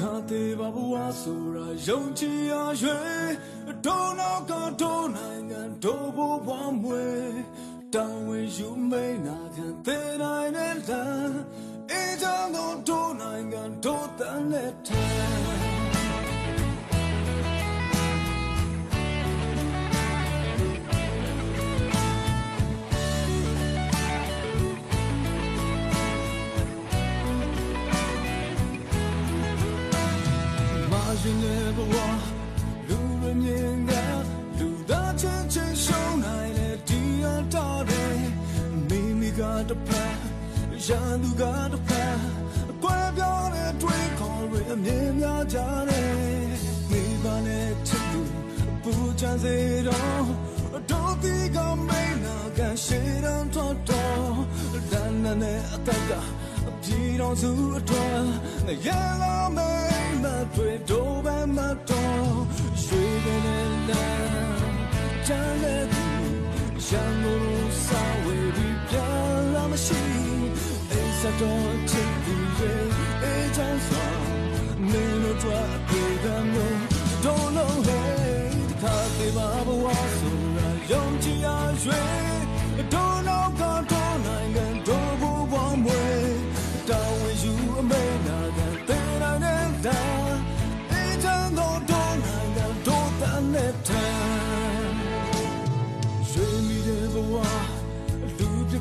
ခါသေးပါဘဝဆိုတာယုံကြည်ရရွယ်ဒုံတော့ကဒုံနိုင်ငံဒုဘဘွားမွေတောင်းဝင်ယူမိန်နာခံသေးနိုင်တဲ့လမ်းအေးချမ်းသောဒုံနိုင်ငံဒုတန်လက်ထံ ရင်တဲ့ဘဝလူရမြင်ကလူသားချင်းချင်းရှုံးနိုင်တဲ့ဒီအတားတွေမိမိကတစ်ဖက်ရန်သူကတစ်ဖက်အကွဲပြောင်းတဲ့တွေးခေါ်တွေအမြင်များကြတယ်မိဘနဲ့ချစ်သူပူချမ်းစေတော့တို့ဒီကမိန်နာကန်ရှေ့တန်းတော့တော့လမ်းနဲ့အသက်ကပြည်တော်စုအတွက်ရန်လာမိန်မ တွေတို့ပဲမတော်ရွှေတဲ့လမ်းချမ်းတဲ့သူရန်ကုန်စာဝေးပြီးပြန်လာမရှိအိမ်စတော့ချစ်သူရဲ့အေးချမ်းစွာမင်းတို့အတွက်ပြေကမျိုး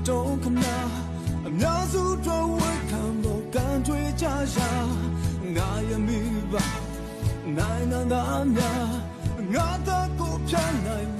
တော့ခနာအများစုတော့ဝေခံတော့ကန်ကြွေကြရာငါရမိပါနိုင်ငံသားများငါတော့ကိုဖြတ်နိုင်